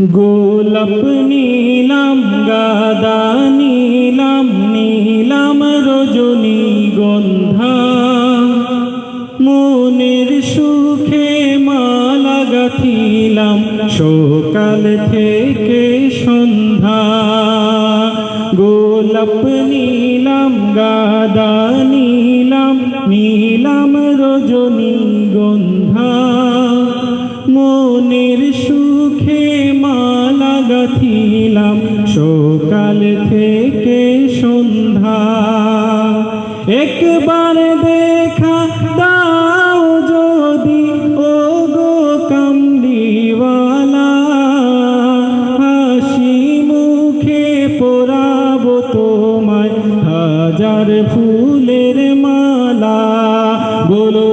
গোলাপ নীলাম, গাদা নীলাম নীলাম রজনী গন্ধা। মনের সুখে মালা গাথিলাম, সকাল থেকে সন্ধ্যা। গোলাপ নীলাম, গাদা নীলাম নীলাম রজনী গন্ধা। গাথিলাম সকাল থেকে সন্ধ্যা। একবার দেখা দাও যদি ও গো কামলিওয়ালা। হাসি মুখে পরাব তোমায়। হাজার ফুলের মালা। বলো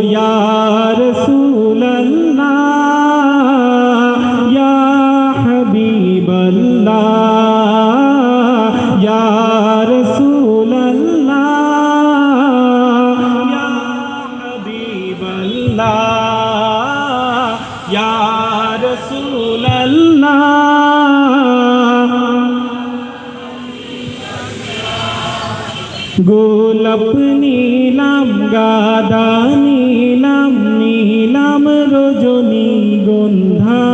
গোলাপ নীলাম গাদা নীলাম নীলাম রজনী গন্ধা।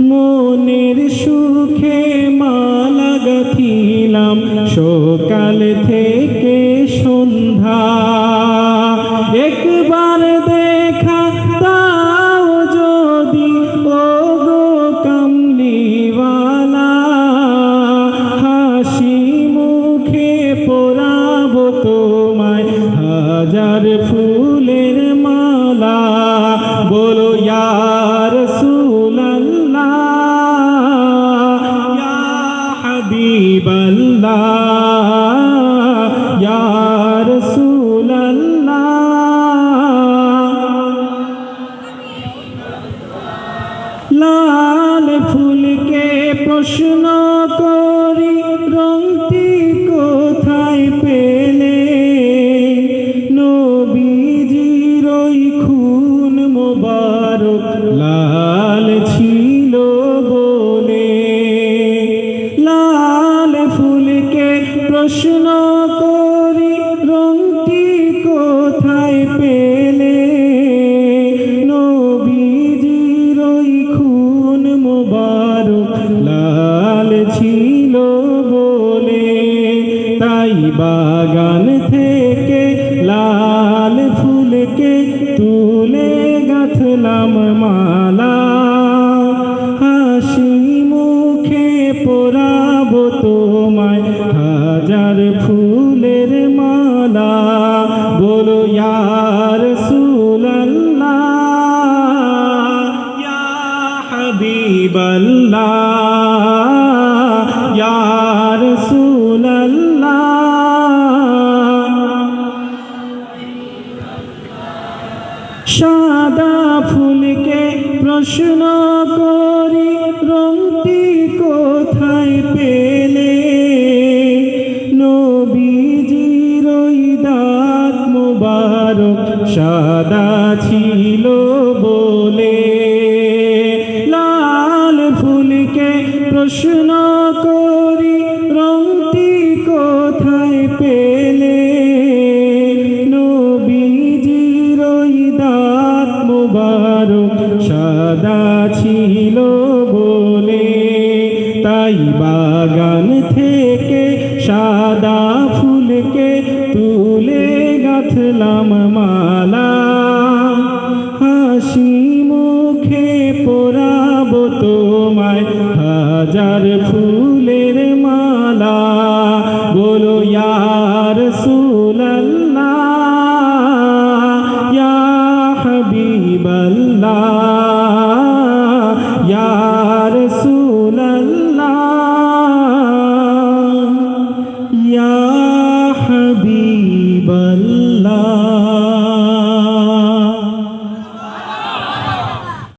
মনের সুখে মালা গাথিলাম সকাল থেকে সন্ধ্যা। হাবিবাল্লাহ ইয়া রাসূলুল্লাহ। লাল ফুলকে প্রশ্ন বাগান থেকে লাল ফুলকে তুলে গাথলাম মালা। হাসি মুখে পরাব তোমায় হাজার ফুলের মালা। বলো, ইয়ার সুল্লাহ ইয়া হাবিবাল্লাহ, ইয়া সাদা ফুলকে প্রশ্ন করি, রংটি কোথায় পেলে? নবীজির ওই দাঁত মুবারক সাদা ছিল বলে। লাল ফুলকে প্রশ্ন ছিল বলে, তাই বাগান থেকে সাদা ফুলকে তুলে গাঁথলাম মালা। হাসি মুখে পোড়াব তোমায় হাজার ফুলের মালা। বলো, ইয়ার সুলল্লা ইয়া হাবিবাল্লাহ। ইয়ার সুল্লাহ ইয়া হাবি